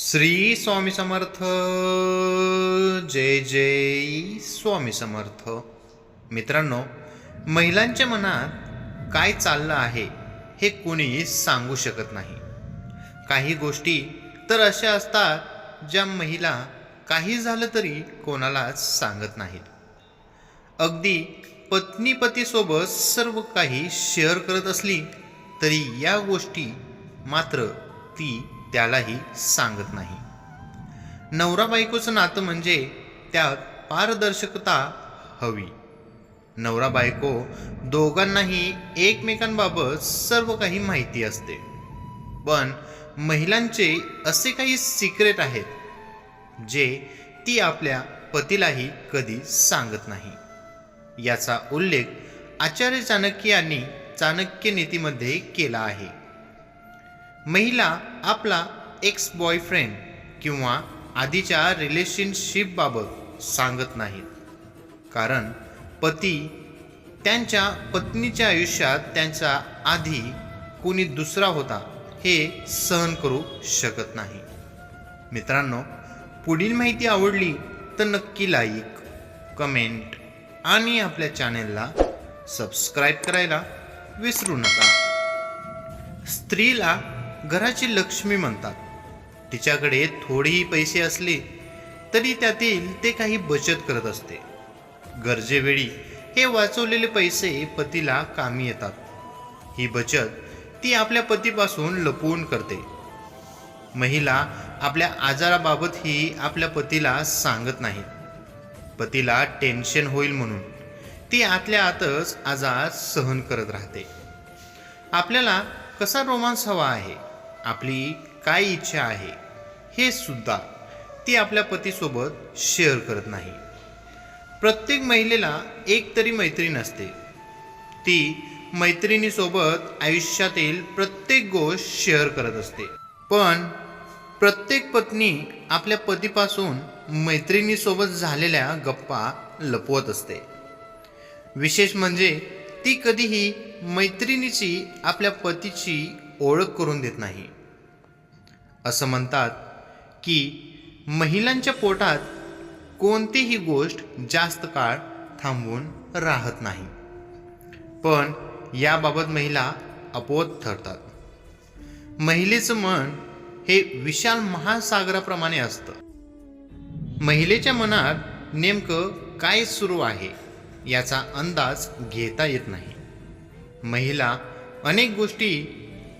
श्री स्वामी समर्थ. जय जय स्वामी समर्थ. मित्रांनो महिलांच्या मनात काय चाललं आहे हे कोणी सांगू शकत नाही. काही गोष्टी तर अशा असतात ज्या महिला काही झालं तरी कोणालाच सांगत नाहीत. अगदी पत्नी पतीसोबत सर्व काही शेअर करत असली तरी या गोष्टी मात्र ती त्यालाही सांगत नाही. नवरा बायकोचं नातं म्हणजे त्यात पारदर्शकता हवी. नवरा बायको दोघांनाही एकमेकांबाबत सर्व काही माहिती असते. पण महिलांचे असे काही सिक्रेट आहेत जे ती आपल्या पतीलाही कधी सांगत नाही. याचा उल्लेख आचार्य चाणक्य यांनी चाणक्य नीतीमध्ये केला आहे. महिला आपला एक्स बॉयफ्रेंड किंवा आधीच्या रिलेशनशिपबाबत सांगत नाहीत. कारण पती त्यांच्या पत्नीच्या आयुष्यात त्यांचा आधी कोणी दुसरा होता हे सहन करू शकत नाही. मित्रांनो पुढील माहिती आवडली तर नक्की लाईक कमेंट आणि आपल्या चॅनेलला सबस्क्राईब करायला विसरू नका. स्त्रीला घराची लक्ष्मी म्हणतात. तिच्याकडे थोडेही पैसे असले तरी त्यातील ते काही बचत करत असते. गरजेवेळी हे वाचवलेले पैसे पतीला कामी येतात. ही बचत ती आपल्या पतीपासून लपवून करते. महिला आपल्या आजाराबाबतही आपल्या पतीला सांगत नाही. पतीला टेन्शन होईल म्हणून ती आतल्या आतच आजार सहन करत राहते. आपल्याला कसा रोमांस हवा आहे? आपली काय इच्छा आहे हे सुद्धा ती आपल्या पतीसोबत शेअर करत नाही. प्रत्येक महिलेला एक तरी मैत्रीण असते. ती मैत्रिणीसोबत आयुष्यातील प्रत्येक गोष्ट शेअर करत असते. पण प्रत्येक पत्नी आपल्या पतीपासून मैत्रिणीसोबत झालेल्या गप्पा लपवत असते. विशेष म्हणजे ती कधीही मैत्रिणीची आपल्या पतीची ओळख करून देत नाही. असं म्हणतात की महिलांच्या पोटात कोणतीही गोष्ट जास्त काळ थांबून राहत नाही. पण याबाबत महिला अपवत ठरतात. महिलेचं मन हे विशाल महासागराप्रमाणे असतं. महिलेच्या मनात नेमकं काय सुरू आहे याचा अंदाज घेता येत नाही. महिला अनेक गोष्टी